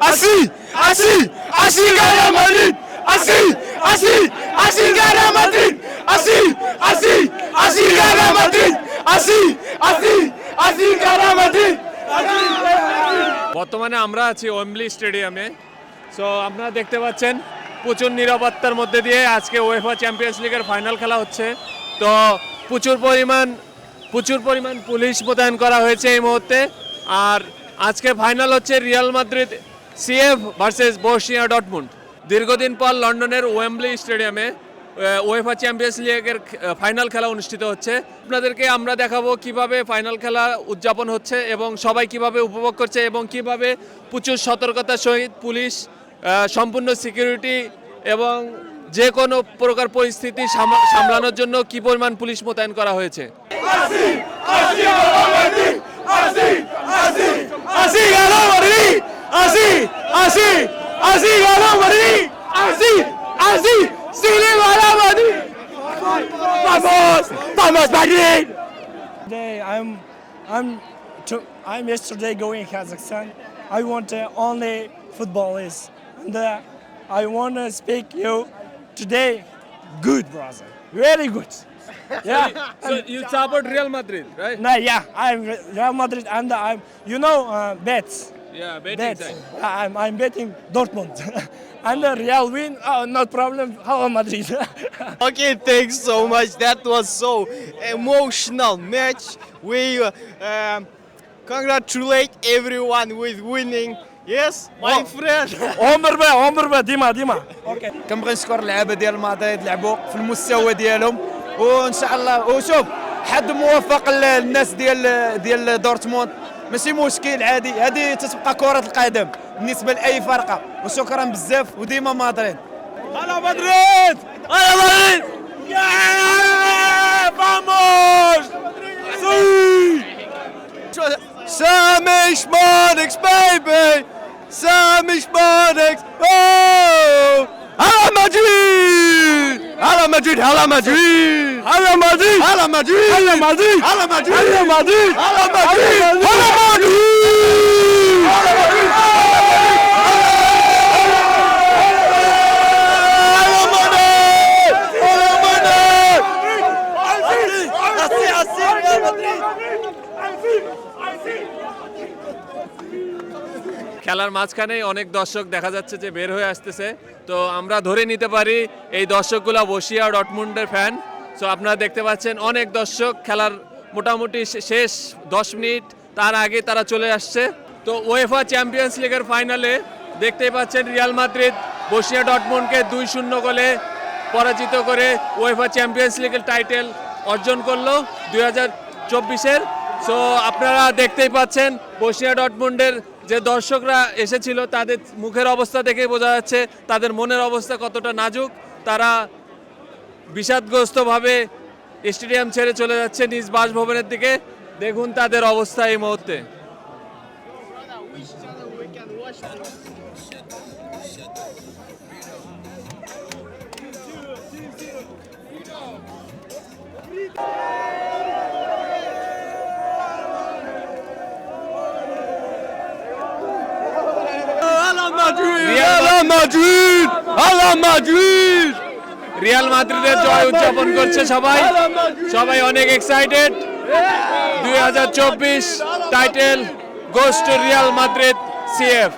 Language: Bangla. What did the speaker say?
Así, así, así gana Madrid. Así, así, así gana Madrid. Así, así, así gana Madrid. Así, así, así gana Madrid. বর্তমানে আমরা আছি ওয়েম্বলি স্টেডিয়ামে সো আপনারা দেখতে পাচ্ছেন প্রচুর নিরাপত্তার মধ্যে দিয়ে আজকে ওয়েফা চ্যাম্পিয়ন্স লিগের ফাইনাল খেলা হচ্ছে তো প্রচুর পরিমাণ প্রচুর পরিমাণ পুলিশ মোতায়েন করা হয়েছে এই মুহূর্তে আর আজকে ফাইনাল হচ্ছে Real Madrid CF versus Borussia Dortmund দীর্ঘদিন পর লন্ডনের ওয়েম্বলি স্টেডিয়ামে ওয়েফা চ্যাম্পিয়ন্স লিগের ফাইনাল খেলা অনুষ্ঠিত হচ্ছে। আপনাদেরকে আমরা দেখাবো কীভাবে ফাইনাল খেলা উদযাপন হচ্ছে এবং সবাই কীভাবে উপভোগ করছে এবং কীভাবে প্রচুর সতর্কতার সহিত পুলিশ সম্পূর্ণ সিকিউরিটি এবং যে কোনো প্রকার পরিস্থিতি সামলানোর জন্য কি পরিমাণ পুলিশ মোতায়েন করা হয়েছে। Así, así ganó Madrid. Así, así, sí le ganó Madrid. Vamos, vamos Madrid. Today I'm I'm to, I'm yesterday going Kazakhstan. I want uh, only footballers, and uh, I want to speak you today. Good brother, very good. Yeah. So you support Real Madrid, right? No, yeah, I'm Real Madrid, and I'm you know uh, bets. Yeah, Bets. I'm I'm betting Dortmund, and the Real win. Oh, no problem. How Madrid? Okay, thanks so much. That was so emotional match. We uh, um, congratulate everyone with winning. Yes, my friend. عمر بقى عمر بقى ديما ديما. Okay. كنبغي نشكر اللعابه ديال مدريد لعبوا في المستوى ديالهم وان شاء الله وشوف حد موفق للناس ديال ديال دورتموند ماشي مشكل عادي. هذه تتبقى كرة القدم. بالنسبة لأي فرقة. وشكرا بزاف. وديما مدريد. هلا مدريد! هلا مدريد! يا فاموس سامي شمانكس بيبي سامي شمانكس هلا مدريد! هلا مدريد هلا مدريد! هلا مدريد! ¡Hala Madrid! Hala Madrid. ¡Hala Madrid! Hala Madrid. ¡Hala Madrid! Hala Madrid. ¡Hala Madrid! খেলার মাঝখানেই অনেক দর্শক দেখা যাচ্ছে যে বের হয়ে আসতেছে তো আমরা ধরে নিতে পারি এই দর্শকগুলো বসিয়া ডটমুন্ডের ফ্যান সো আপনারা দেখতে পাচ্ছেন অনেক দর্শক খেলার মোটামুটি শেষ দশ মিনিট। তার আগে তারা চলে আসছে। তো ওয়েফা চ্যাম্পিয়ন্স লিগের ফাইনালে দেখতেই পাচ্ছেন রিয়াল মাদ্রিদ বসিয়া ডটমুন্ডকে দুই শূন্য গোলে পরাজিত করে ওয়েফা চ্যাম্পিয়ন্স লিগের টাইটেল অর্জন করল দুই হাজার চব্বিশের। সো আপনারা দেখতেই পাচ্ছেন বসিয়া ডটমুন্ডের যে দর্শকরা এসেছিল, তাদের মুখের অবস্থা দেখেই বোঝা যাচ্ছে, তাদের মনের অবস্থা কতটা নাজুক। তারা বিষাদগ্রস্তভাবে স্টেডিয়াম ছেড়ে চলে যাচ্ছে নিজ বাসভবনের দিকে দেখুন তাদের অবস্থা এই মুহূর্তে ¡Hala Madrid! ¡Hala Madrid! Real মাদ্রিদের জয় উদযাপন করছে সবাই। সবাই অনেক এক্সাইটেড দুই হাজার চব্বিশ title goes to Real Madrid CF.